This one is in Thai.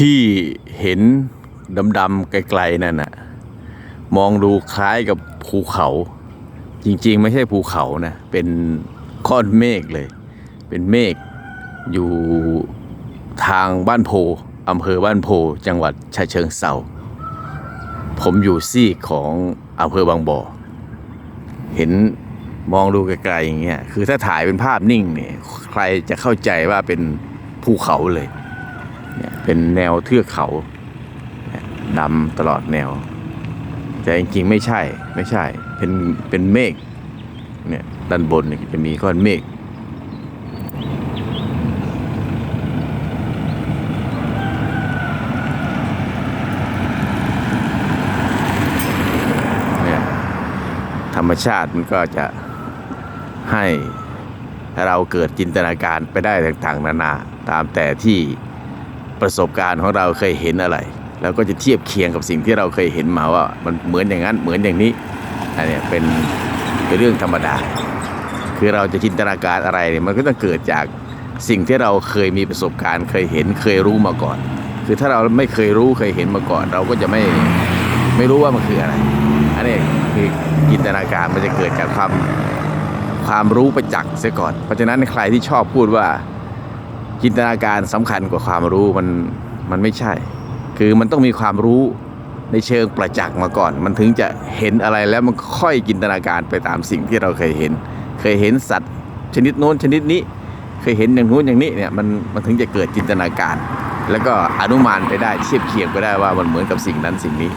ที่เห็นดำๆไกลๆนั่นนะมองดูคล้ายกับภูเขา จริงๆ ไม่ใช่ภูเขานะเป็นก้อนเมฆเลย เป็นเมฆอยู่ทางบ้านโพอำเภอบ้านโพจังหวัดฉะเชิงเซาผมอยู่ซีกของอำเภอบางบ่อเห็นมองดูไกลๆอย่างเงี้ยคือถ้าถ่ายเป็นภาพนิ่งเนี่ยใครจะเข้าใจว่าเป็นภูเขาเลย เนี่ยเป็นแนวเทือกเขาดำตลอดแนว แต่จริงๆไม่ใช่ไม่ใช่ เป็นเป็นเมฆเนี่ยด้านบนเนี่ยจะมีก้อนเมฆธรรมชาติมันก็จะให้เราเกิดจินตนาการไปได้ต่างๆ นานาตามแต่ที่ ประสบการณ์ของเราเคยเห็นอะไร แล้วก็จะเทียบเคียงกับสิ่งที่เราเคยเห็นมาว่ามันเหมือนอย่างนั้นเหมือนอย่างนี้อันนี้เป็นเป็นเรื่องธรรมดา คือเราจะจินตนาการอะไรเนี่ยมันก็ต้องเกิดจากสิ่งที่เราเคยมีประสบการณ์เคยเห็นเคยรู้มาก่อน คือถ้าเราไม่เคยรู้เคยเห็นมาก่อน เราก็จะไม่ไม่รู้ว่ามันคืออะไร อันนี้คือจินตนาการมันจะเกิดจากความความรู้ประจักษ์เสียก่อน เพราะฉะนั้นใครที่ชอบพูดว่า จินตนาการสำคัญกว่าความรู้มันมันไม่ใช่ คือมันต้องมีความรู้ในเชิงประจักษ์มาก่อน มันถึงจะเห็นอะไรแล้วมันค่อยจินตนาการไปตามสิ่งที่เราเคยเห็น เคยเห็นสัตว์ชนิดโน้นชนิดนี้ เคยเห็นอย่างนู้นอย่างนี้เนี่ยมันมันถึงจะเกิดจินตนาการ แล้วก็อนุมานไปได้เทียบเคียงไปได้ว่ามันเหมือนกับสิ่งนั้นสิ่งนี้